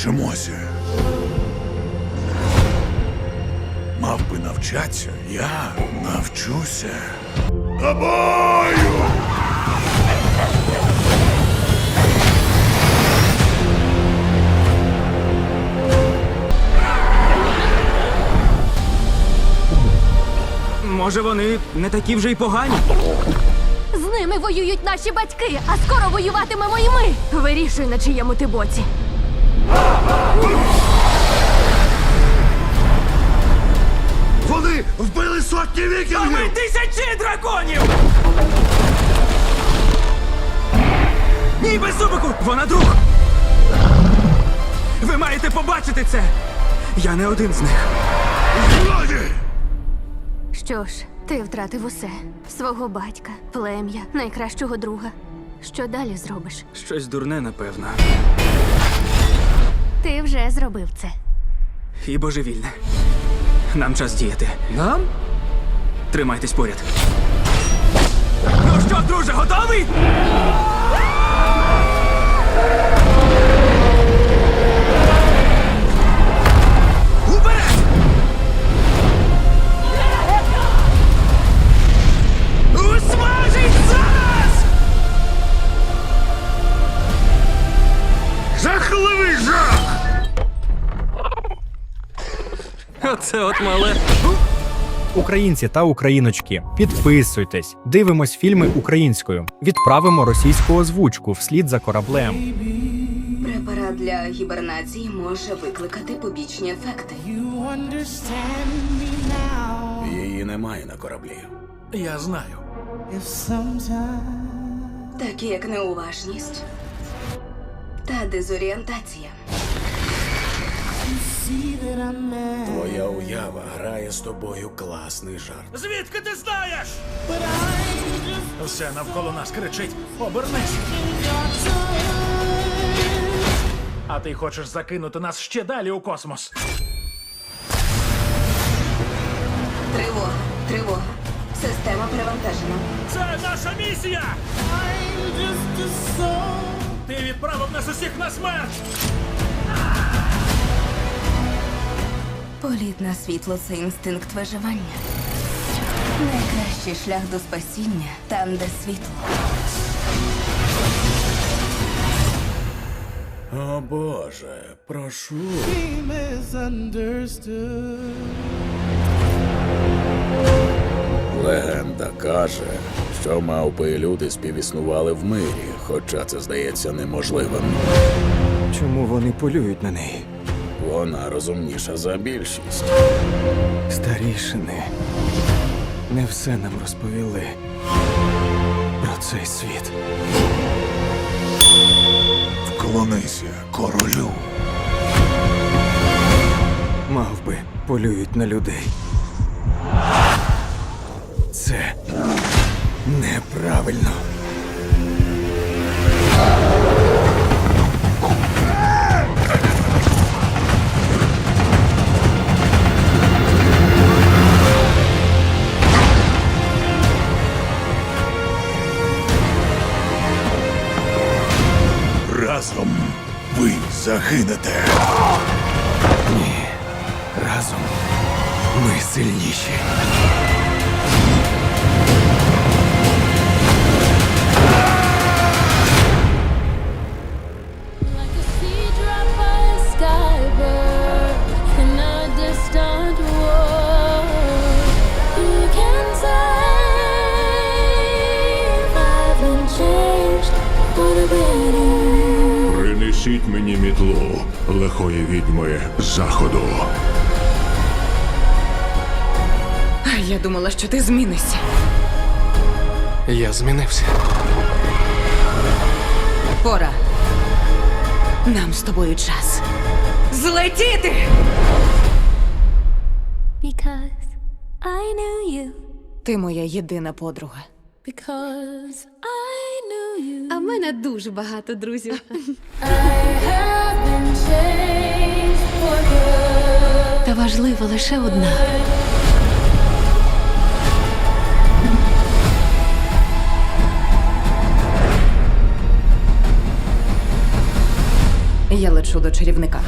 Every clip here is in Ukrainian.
вчимося. Мав би навчатися, я навчуся. Тобою! Може, вони не такі вже й погані? З ними воюють наші батьки, а скоро воюватимемо і ми. Вирішуй, на чиєму ти боці. Вони вбили сотні А ми вікінгів! тисячі драконів! Ні, без зубику! Вона друг! Ви маєте побачити це! Я не один з них. Злодії! Що ж, ти втратив усе: свого батька, плем'я, найкращого друга. Що далі зробиш? Щось дурне, напевно. Вже зробив це. І божевільне. Нам час діяти. Нам? Тримайтесь поряд. Ну що, друже, готовий? Оце от мале. Українці та україночки, підписуйтесь, дивимось фільми українською, відправимо російську озвучку вслід за кораблем. Препарат для гібернації може викликати побічні ефекти. Її немає на кораблі. Я знаю. такі як неуважність та дезорієнтація. Твоя уява грає з тобою класний жарт. Звідки ти знаєш? Все навколо нас кричить: обернись. А ти хочеш закинути нас ще далі у космос. Тривога, тривога. Система перевантажена. Це наша місія! Ти відправив нас усіх на смерть! Політ на світло це інстинкт виживання. Найкращий шлях до спасіння там, де світло. О Боже, прошу. Легенда каже, що мавпи і люди співіснували в мирі, хоча це здається неможливим. Чому вони полюють на неї? Вона розумніша за більшість. Старішини не все нам розповіли про цей світ. Вклонися королю. Мавби полюють на людей. Це неправильно. Ви Ні. Разом ми сильніші. Принесіть мені мітлу лихої відьми заходу. А я думала, що ти змінишся. Я змінився. Пора. Нам з тобою час. Злетіти! Because I knew you. Ти моя єдина подруга. Because I в мене дуже багато друзів. Та важлива лише одна. Я лечу до чарівника.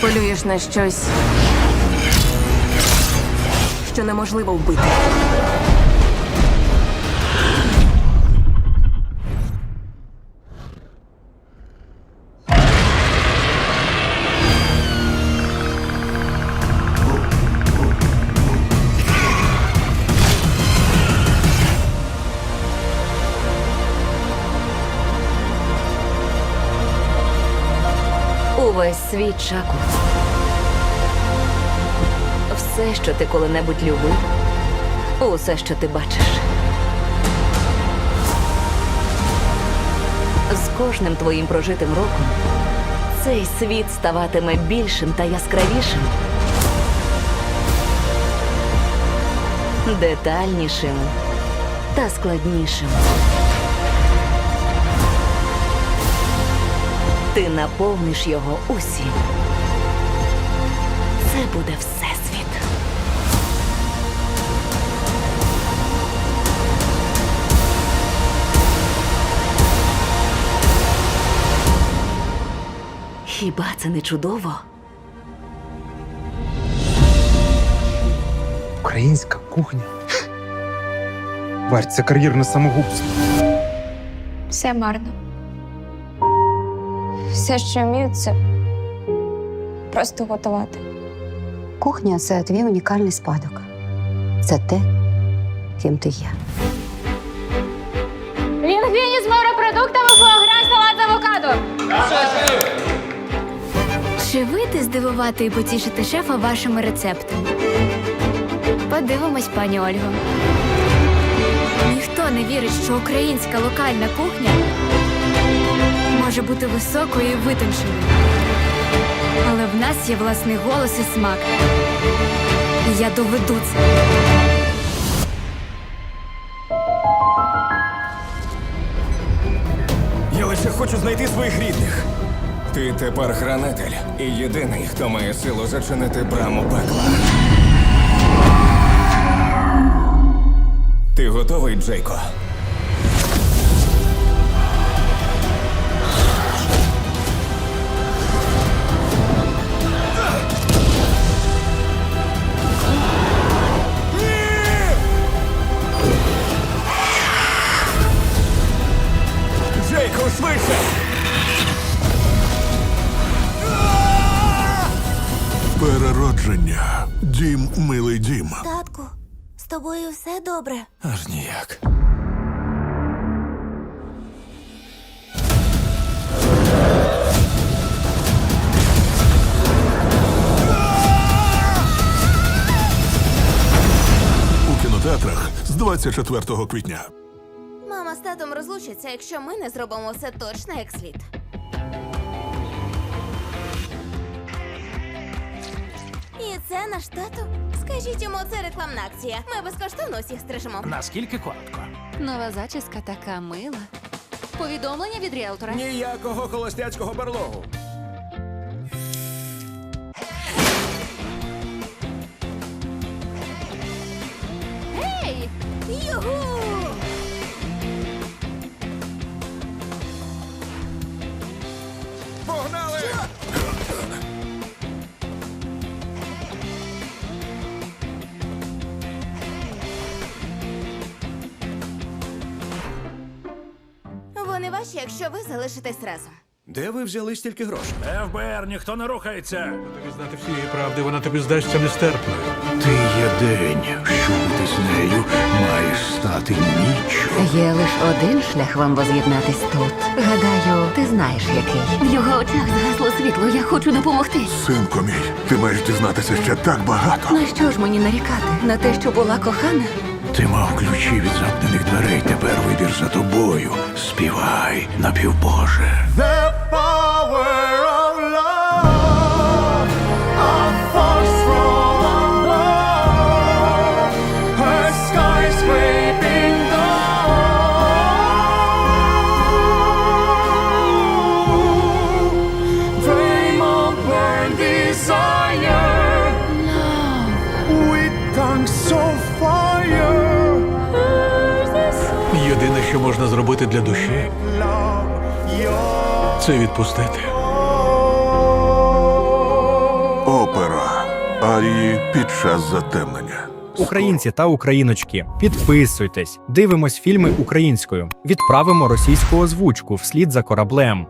Полюєш на щось, що неможливо вбити. Увесь світ Чаку. Все, що ти коли-небудь любив, усе, що ти бачиш. З кожним твоїм прожитим роком цей світ ставатиме більшим та яскравішим, детальнішим та складнішим. Ти наповниш його усім. Це буде всесвіт. Хіба це не чудово? Українська кухня. Варь, це кар'єрне самогубство. Все марно. Все, що вмію, це просто готувати. Кухня це твій унікальний спадок. Це те, ким ти є. Лінгвіні з морепродуктами, фуагра, салат з авокадо. Чи вийде здивувати і потішити шефа вашими рецептами? Подивимось, пані Ольго. Ніхто не вірить, що українська локальна кухня може бути високою і витонченою. Але в нас є власний голос і смак. І я доведу це. Я лише хочу знайти своїх рідних. Ти тепер хранитель і єдиний, хто має силу зачинити браму пекла. Ти готовий, Джейко? Джейко, Дім, милий дім. Татку, з тобою все добре. Аж ніяк. У кінотеатрах з 24 квітня. Мама з татом розлучаться, якщо ми не зробимо все точно як слід. І штату? Скажіть йому, це рекламна акція. Ми безкоштовно усіх стрижемо. Наскільки коротко? Нова зачіска така мила. Повідомлення від ріелтора. Ніякого холостяцького барлогу. Ей! Югу! Якщо ви залишитесь разом. Де ви взяли стільки грошей? ФБР, ніхто не рухається. Тобі знати всієї правди, вона тобі здасться нестерпною. Ти є день, що буде з нею маєш стати ніччю. Є лише один шлях вам воз'єднатись тут. Гадаю, ти знаєш який. В його очах згасло світло. Я хочу допомогти. Синку мій, ти маєш дізнатися ще так багато. На що ж мені нарікати? На те, що була кохана? Ти мав ключі від замкнених дверей, тепер вибір за тобою. Співай, напівбоже. Зробити для душі, це відпустити. Опера. Арії під час затемнення. Українці та україночки, підписуйтесь, дивимось фільми українською, відправимо російську озвучку вслід за кораблем.